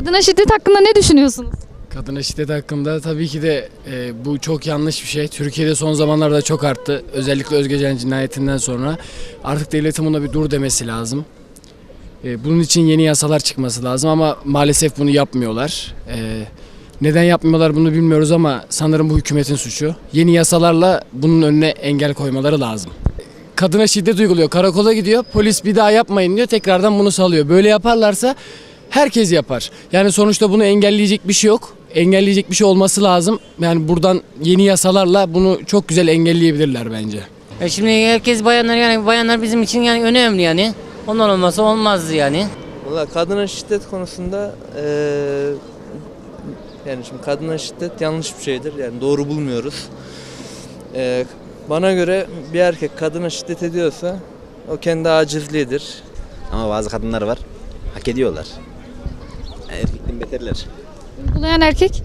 Kadına şiddet hakkında ne düşünüyorsunuz? Kadına şiddet hakkında tabii ki de e, bu çok yanlış bir şey. Türkiye'de son zamanlarda çok arttı. Özellikle Özgecan cinayetinden sonra. Artık devletin buna bir dur demesi lazım. E, bunun için yeni yasalar çıkması lazım ama maalesef bunu yapmıyorlar. E, neden yapmıyorlar bunu bilmiyoruz ama sanırım bu hükümetin suçu. Yeni yasalarla bunun önüne engel koymaları lazım. Kadına şiddet uyguluyor, karakola gidiyor, polis bir daha yapmayın diyor, tekrardan bunu salıyor. Böyle yaparlarsa herkes yapar. Yani sonuçta bunu engelleyecek bir şey yok. Engelleyecek bir şey olması lazım. Yani buradan yeni yasalarla bunu çok güzel engelleyebilirler bence. E şimdi herkes bayanlar yani bayanlar bizim için yani önemli yani. Onlar olmasa olmazdı yani. Valla kadına şiddet konusunda eee, yani şimdi kadına şiddet yanlış bir şeydir. Yani doğru bulmuyoruz. Eee, bana göre bir erkek kadına şiddet ediyorsa o kendi acizliğidir. Ama bazı kadınlar var. Hak ediyorlar. Erkekten beterler. Uygulayan erkek?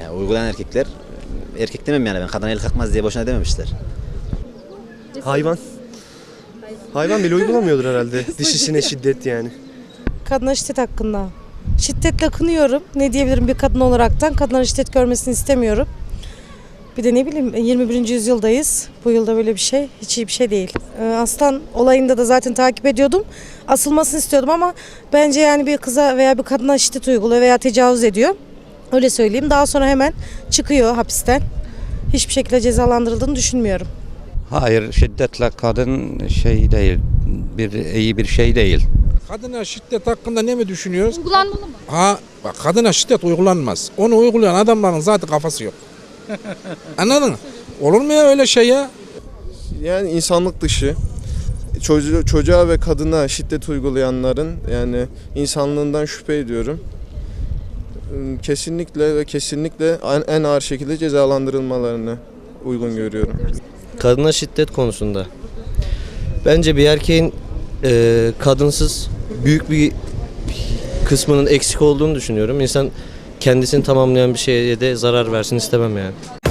Yani uygulayan erkekler erkek demem yani ben kadına el kalkmaz diye boşuna dememişler. Hayvan. Hayvan bile uygulamıyordur herhalde. Dişisine şiddet yani. Kadına şiddet hakkında. Şiddetle kınıyorum. Ne diyebilirim bir kadın olaraktan. Kadınların şiddet görmesini istemiyorum. Bir de ne bileyim 21. yüzyıldayız. Bu yılda böyle bir şey hiç iyi bir şey değil. Ee, Aslan olayında da zaten takip ediyordum. Asılmasını istiyordum ama bence yani bir kıza veya bir kadına şiddet uyguluyor veya tecavüz ediyor. Öyle söyleyeyim. Daha sonra hemen çıkıyor hapisten. Hiçbir şekilde cezalandırıldığını düşünmüyorum. Hayır şiddetle kadın şey değil bir iyi bir şey değil. Kadına şiddet hakkında ne mi düşünüyoruz? Uygulanmalı mı? Ha bak kadına şiddet uygulanmaz. Onu uygulayan adamların zaten kafası yok. Anladın mı? Olur mu ya öyle şey ya? Yani insanlık dışı çocuğa, çocuğa ve kadına şiddet uygulayanların yani insanlığından şüphe ediyorum. Im, Kesinlikle ve kesinlikle en- en ağır şekilde cezalandırılmalarını uygun görüyorum. Kadına şiddet konusunda. Bence bir erkeğin e, kadınsız büyük bir kısmının eksik olduğunu düşünüyorum. İnsan kendisini tamamlayan bir şeye de zarar versin istemem yani.